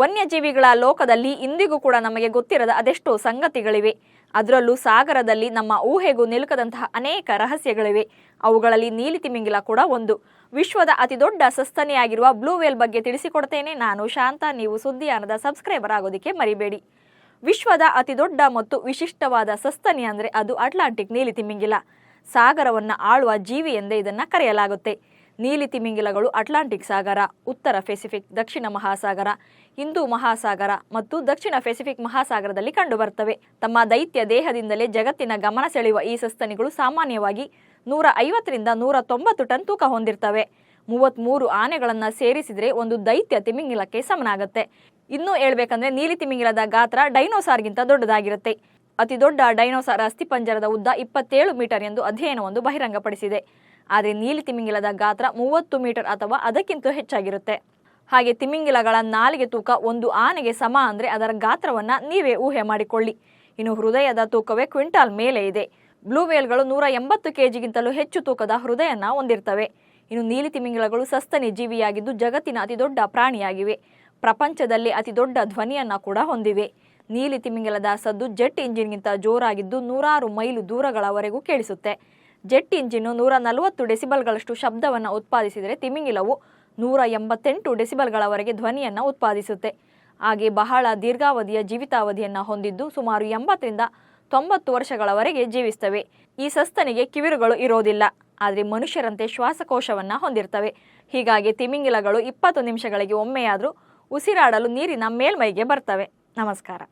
ವನ್ಯಜೀವಿಗಳ ಲೋಕದಲ್ಲಿ ಇಂದಿಗೂ ಕೂಡ ನಮಗೆ ಗೊತ್ತಿರದ ಅದೆಷ್ಟೋ ಸಂಗತಿಗಳಿವೆ. ಅದರಲ್ಲೂ ಸಾಗರದಲ್ಲಿ ನಮ್ಮ ಊಹೆಗೂ ನಿಲುಕದಂತಹ ಅನೇಕ ರಹಸ್ಯಗಳಿವೆ. ಅವುಗಳಲ್ಲಿ ನೀಲಿ ತಿಮಿಂಗಿಲ ಕೂಡ ಒಂದು. ವಿಶ್ವದ ಅತಿದೊಡ್ಡ ಸಸ್ತನಿಯಾಗಿರುವ ಬ್ಲೂ ವೇಲ್ ಬಗ್ಗೆ ತಿಳಿಸಿಕೊಡ್ತೇನೆ. ನಾನು ಶಾಂತ. ನೀವು ಸುದ್ದಿಯಾನದ ಸಬ್ಸ್ಕ್ರೈಬರ್ ಆಗೋದಕ್ಕೆ ಮರಿಬೇಡಿ. ವಿಶ್ವದ ಅತಿದೊಡ್ಡ ಮತ್ತು ವಿಶಿಷ್ಟವಾದ ಸಸ್ತನಿ ಅಂದರೆ ಅದು ಅಟ್ಲಾಂಟಿಕ್ ನೀಲಿ ತಿಮಿಂಗಿಲ. ಸಾಗರವನ್ನು ಆಳುವ ಜೀವಿ ಎಂದೇ ಇದನ್ನು ಕರೆಯಲಾಗುತ್ತೆ. ನೀಲಿ ತಿಮಿಂಗಿಲಗಳು ಅಟ್ಲಾಂಟಿಕ್ ಸಾಗರ, ಉತ್ತರ ಪೆಸಿಫಿಕ್, ದಕ್ಷಿಣ ಮಹಾಸಾಗರ, ಹಿಂದೂ ಮಹಾಸಾಗರ ಮತ್ತು ದಕ್ಷಿಣ ಪೆಸಿಫಿಕ್ ಮಹಾಸಾಗರದಲ್ಲಿ ಕಂಡುಬರ್ತವೆ ತಮ್ಮ ದೈತ್ಯ ದೇಹದಿಂದಲೇ ಜಗತ್ತಿನ ಗಮನ ಸೆಳೆಯುವ ಈ ಸಸ್ತನಿಗಳು ಸಾಮಾನ್ಯವಾಗಿ ನೂರ ಐವತ್ತರಿಂದ ನೂರ ತೊಂಬತ್ತು ಟನ್ ತೂಕ ಹೊಂದಿರ್ತವೆ. ಮೂವತ್ತ್ಮೂರು ಆನೆಗಳನ್ನು ಸೇರಿಸಿದರೆ ಒಂದು ದೈತ್ಯ ತಿಮಿಂಗಿಲಕ್ಕೆ ಸಮನಾಗುತ್ತೆ. ಇನ್ನೂ ಹೇಳ್ಬೇಕಂದ್ರೆ ನೀಲಿ ತಿಮಿಂಗಿಲದ ಗಾತ್ರ ಡೈನೋಸಾರ್ಗಿಂತ ದೊಡ್ಡದಾಗಿರುತ್ತೆ. ಅತಿ ದೊಡ್ಡ ಡೈನೋಸಾರ್ ಅಸ್ಥಿಪಂಜರದ ಉದ್ದ ಇಪ್ಪತ್ತೇಳು ಮೀಟರ್ ಎಂದು ಅಧ್ಯಯನವೊಂದು ಬಹಿರಂಗಪಡಿಸಿದೆ. ಆದರೆ ನೀಲಿ ತಿಮಿಂಗಿಲದ ಗಾತ್ರ ಮೂವತ್ತು ಮೀಟರ್ ಅಥವಾ ಅದಕ್ಕಿಂತ ಹೆಚ್ಚಾಗಿರುತ್ತೆ. ಹಾಗೆ ತಿಮಿಂಗಿಲಗಳ ನಾಲಿಗೆ ತೂಕ ಒಂದು ಆನೆಗೆ ಸಮ ಅಂದರೆ ಅದರ ಗಾತ್ರವನ್ನು ನೀವೇ ಊಹೆ ಮಾಡಿಕೊಳ್ಳಿ. ಇನ್ನು ಹೃದಯದ ತೂಕವೇ ಕ್ವಿಂಟಾಲ್ ಮೇಲೆ ಇದೆ. ಬ್ಲೂ ವೇಲ್ಗಳು ನೂರ ಎಂಬತ್ತು ಕೆಜಿಗಿಂತಲೂ ಹೆಚ್ಚು ತೂಕದ ಹೃದಯನ ಹೊಂದಿರ್ತವೆ. ಇನ್ನು ನೀಲಿ ತಿಮಿಂಗಿಲಗಳು ಸಸ್ತನಿ ಜೀವಿಯಾಗಿದ್ದು ಜಗತ್ತಿನ ಅತಿದೊಡ್ಡ ಪ್ರಾಣಿಯಾಗಿವೆ. ಪ್ರಪಂಚದಲ್ಲಿ ಅತಿದೊಡ್ಡ ಧ್ವನಿಯನ್ನು ಕೂಡ ಹೊಂದಿವೆ. ನೀಲಿ ತಿಮಿಂಗಲದ ಸದ್ದು ಜೆಟ್ ಇಂಜಿನ್ಗಿಂತ ಜೋರಾಗಿದ್ದು ನೂರಾರು ಮೈಲು ದೂರಗಳವರೆಗೂ ಕೇಳಿಸುತ್ತೆ. ಜೆಟ್ ಇಂಜಿನ್ನು ನೂರ ನಲವತ್ತು ಡೆಸಿಬಲ್ಗಳಷ್ಟು ಶಬ್ದವನ್ನು ಉತ್ಪಾದಿಸಿದರೆ ತಿಮಿಂಗಿಲವು ನೂರ ಎಂಬತ್ತೆಂಟು ಡೆಸಿಬಲ್ಗಳವರೆಗೆ ಧ್ವನಿಯನ್ನು ಉತ್ಪಾದಿಸುತ್ತೆ. ಹಾಗೆ ಬಹಳ ದೀರ್ಘಾವಧಿಯ ಜೀವಿತಾವಧಿಯನ್ನು ಹೊಂದಿದ್ದು ಸುಮಾರು ಎಂಬತ್ತರಿಂದ ತೊಂಬತ್ತು ವರ್ಷಗಳವರೆಗೆ ಜೀವಿಸ್ತವೆ. ಈ ಸಸ್ತನಿಗೆ ಕಿವಿರುಗಳು ಇರೋದಿಲ್ಲ. ಆದರೆ ಮನುಷ್ಯರಂತೆ ಶ್ವಾಸಕೋಶವನ್ನು ಹೊಂದಿರ್ತವೆ. ಹೀಗಾಗಿ ತಿಮಿಂಗಿಲಗಳು ಇಪ್ಪತ್ತು ನಿಮಿಷಗಳಿಗೆ ಒಮ್ಮೆಯಾದರೂ ಉಸಿರಾಡಲು ನೀರಿನ ಮೇಲ್ಮೈಗೆ ಬರ್ತವೆ. ನಮಸ್ಕಾರ.